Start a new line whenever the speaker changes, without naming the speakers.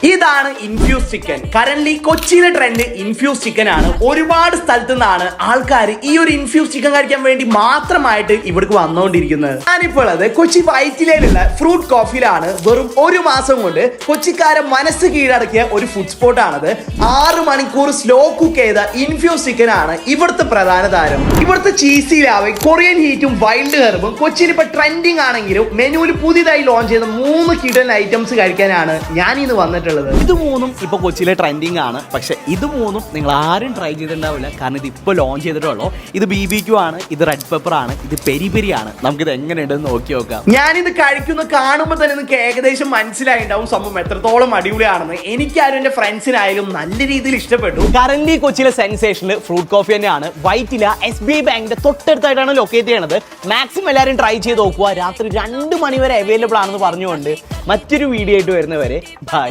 E ഇതാണ് infuse chicken current കൊച്ചിയിലെ trend infuse chicken ആണ്. ഒരുപാട് സ്ഥലത്തു നിന്നാണ് ആൾക്കാർ ഈ ഒരു ഇൻഫ്യൂസ് ചിക്കൻ കഴിക്കാൻ വേണ്ടി മാത്രമായിട്ട് ഇവിടേക്ക് വന്നുകൊണ്ടിരിക്കുന്നത്. ഞാനിപ്പോൾ അത് കൊച്ചി വൈറ്റിലയിലുള്ള ഫ്രൂട്ട് കോഫിയിലാണ് വെറും ഒരു മാസം കൊണ്ട് കൊച്ചിക്കാരെ മനസ്സ് കീഴടക്കിയ ഒരു ഫുഡ് സ്പോട്ട് ആണത്. ആറ് മണിക്കൂർ സ്ലോ കുക്ക് ചെയ്ത ഇൻഫ്യൂസ് ചിക്കൻ ആണ് ഇവിടുത്തെ പ്രധാന താരം. ഇവിടുത്തെ ചീസി കൊറിയൻ ഹീറ്റും വൈൽഡ് ഹെർബും കൊച്ചിയിൽ ഇപ്പൊ ട്രെൻഡിങ് ആണെങ്കിലും മെനുവിൽ പുതിയതായി ലോഞ്ച് ചെയ്ത മൂന്ന് കിടൻ ഐറ്റംസ് കഴിക്കാനാണ് ഞാൻ ഇന്ന് വന്നിട്ടുള്ളത്.
ഇത് മൂന്നും ഇപ്പൊ കൊച്ചിയിലെ ട്രെൻഡിങ് ആണ്. പക്ഷെ ഇത് മൂന്നും നിങ്ങൾ ആരും ട്രൈ ചെയ്തിട്ടുണ്ടാവില്ല. കാരണം ഇത് ഇപ്പോൾ ലോഞ്ച് ചെയ്തിട്ടുള്ളൂ. ഇത് ബി ബി ക്യു ആണ് ഇത് റെഡ് പെപ്പർ ആണ് ഇത് പെരി പെരി ആണ്. നമുക്കിത് എങ്ങനെയുണ്ടെന്ന് നോക്കി നോക്കാം.
ഇത് കഴിക്കുന്ന കാണുമ്പോൾ തന്നെ നിങ്ങൾക്ക് ഏകദേശം മനസ്സിലായിണ്ടാവും സംഭവം എത്രത്തോളം അടിപൊളിയാണെന്ന്. എനിക്കാരും എന്റെ ഫ്രണ്ട്സിനായാലും നല്ല രീതിയിൽ ഇഷ്ടപ്പെട്ടു.
കറന്റ് കൊച്ചിയിലെ സെൻസേഷനിൽ ഫ്രൂട്ട് കോഫി തന്നെയാണ്. വൈറ്റില എസ് ബി ഐ ബാങ്കിന്റെ തൊട്ടടുത്തായിട്ടാണ് ലൊക്കേറ്റ് ചെയ്യണത്. മാക്സിമം എല്ലാവരും ട്രൈ ചെയ്ത് നോക്കുക. രാത്രി രണ്ട് മണി വരെ അവൈലബിൾ ആണെന്ന് പറഞ്ഞുകൊണ്ട് മറ്റൊരു വീഡിയോ ആയിട്ട് വരുന്നവരെ ബൈ